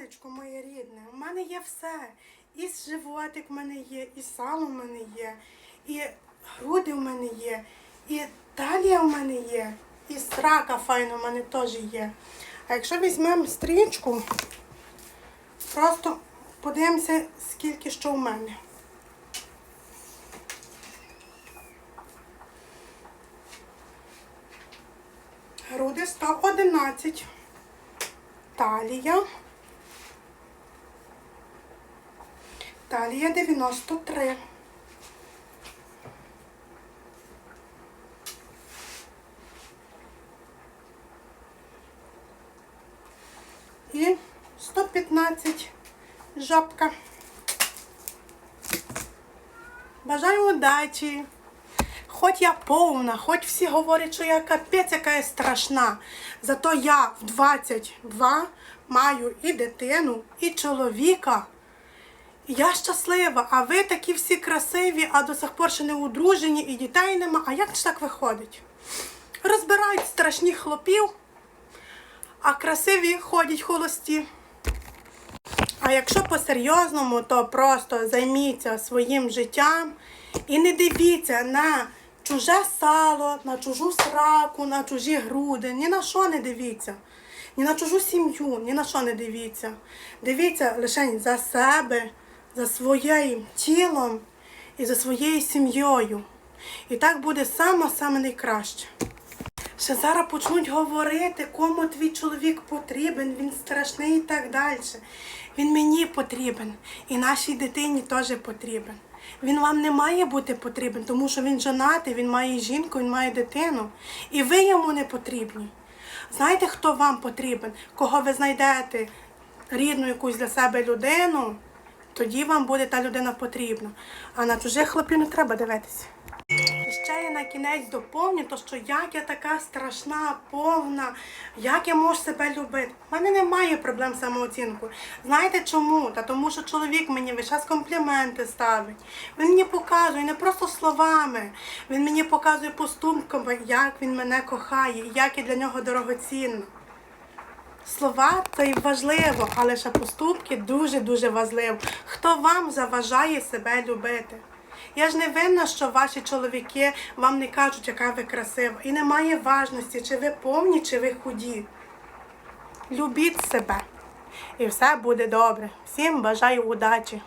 Сонечко моє рідне, у мене є все. І животик в мене є, і сало в мене є, і груди в мене є, і талія в мене є, і срака файна в мене теж є. А якщо візьмемо стрічку, просто подивимося, скільки що в мене. Груди 111. Талія. Талія 93. І 115 жопка. Бажаю удачі. Хоч я повна, хоч всі говорять, що я капець яка я страшна. Зато я в 22 маю і дитину, і чоловіка. Я щаслива, а ви такі всі красиві, а до сих пор ще не одружені і дітей нема. А як ж так виходить? Розбирають страшних хлопів, а красиві ходять холості. А якщо по-серйозному, то просто займіться своїм життям і не дивіться на чуже сало, на чужу сраку, на чужі груди. Ні на що не дивіться. Ні на чужу сім'ю, ні на що не дивіться. Дивіться лише за себе, за своїм тілом і за своєю сім'єю. І так буде саме-саме найкраще. Ще зараз почнуть говорити, кому твій чоловік потрібен, він страшний і так далі. Він мені потрібен і нашій дитині теж потрібен. Він вам не має бути потрібен, тому що він жонатий, він має жінку, він має дитину. І ви йому не потрібні. Знаєте, хто вам потрібен? Кого ви знайдете рідну якусь для себе людину, тоді вам буде та людина потрібна. А на чужих хлопів не треба дивитися. І ще я на кінець доповню, то що як я така страшна, повна, як я можу себе любити. У мене немає проблем з самооцінкою. Знаєте чому? Та тому що чоловік мені весь час компліменти ставить. Він мені показує не просто словами, він мені показує поступками, як він мене кохає, як я для нього дорогоцінна. Слова це й важливо, але ще поступки дуже-дуже важливо. Хто вам заважає себе любити? Я ж не винна, що ваші чоловіки вам не кажуть, яка ви красива. І немає важності, чи ви повні, чи ви худі. Любіть себе. І все буде добре. Всім бажаю удачі.